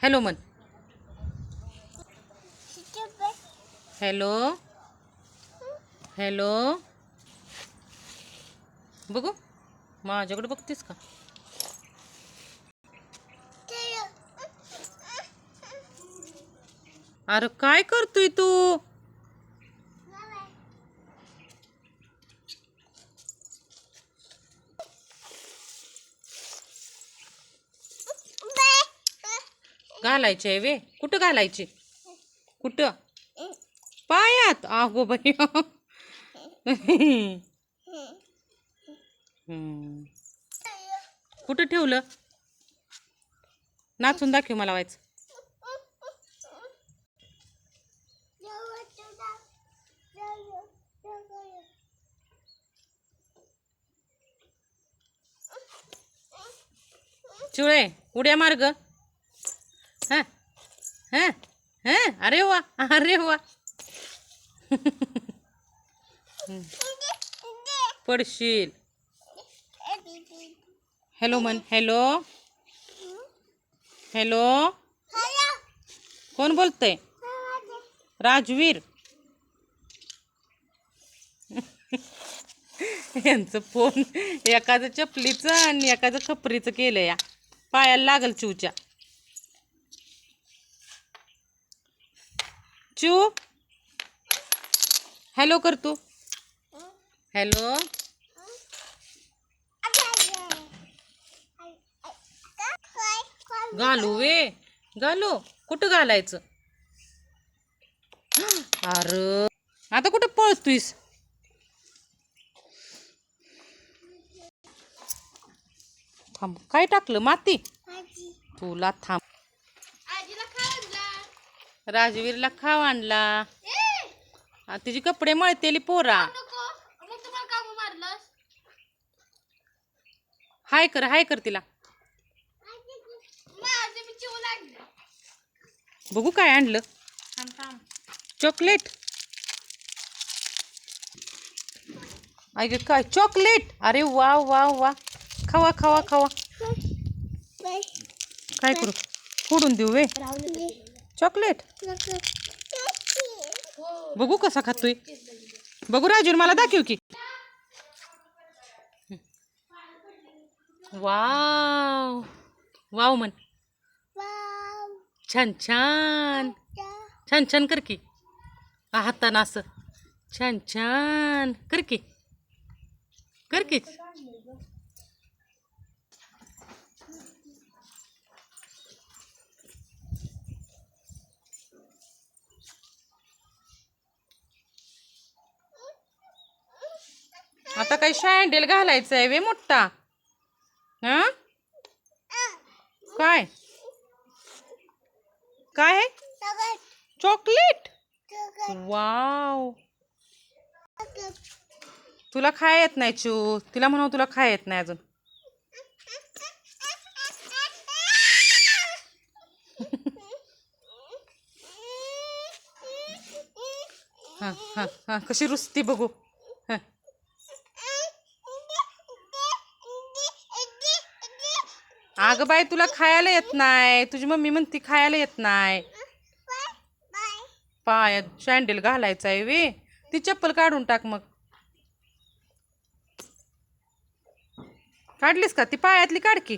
Hello मन. Hello. Hello. बघू माझ्याकडे बघतेस का? अरे काय करतोय तू? घालायचे वे? कुठं घालायचे? कुठं? पायात? आगो बाई. कुठं ठेवलं? नाचून दाखव मला व्हायचं चिवळे उड्या मार्ग हां? हां? हां? अरे वा अरे वा. पडशील. हॅलो म्हण हॅलो. हॅलो. कोण बोलतंय? राजवीर. यांचं फोन एखादं चपलीचं आणि एखादं खपरीचं केलं या. पायाला लागल चिवच्या. चिव हॅलो कर तू. हॅलो घालू वे. घालू. कुठं घालायचं? अरे. आता कुठं पळतोयस? थांब. काय टाकलं? माती. तुला थांब. राजवीरला खाव आणला. तिची कपडे मळतेली पोरा. हाय कर हाय कर तिला. बघू काय आणलं. चॉकलेट. ऐक काय चॉकलेट. अरे वा वा वा. खावा खावा खावा. काय करू? फोडून देऊ वे चॉकलेट? बघू कसा खातोय. बघू राजून मला दाखव की. वाव. वाव म्हण. छान छान. छान छान कर की. हाताना असं. छान छान. कर की. कर की. आता काही शँडेल घालायचं आहे वे मोठा. हा? काय? काय आहे चॉकलेट? वाव. तुला खाय येत नाही चू. तिला म्हणू तुला खाय येत नाही अजून. हा हा हा. कशी रुसती बघू. अगं बाई तुला खायला येत नाही. तुझी मम्मी म्हणती खायला येत नाही. पायात सँडल घालायचा आहे वे. ती चप्पल काढून टाक मग. काढलीस का? ती पायातली काढ की.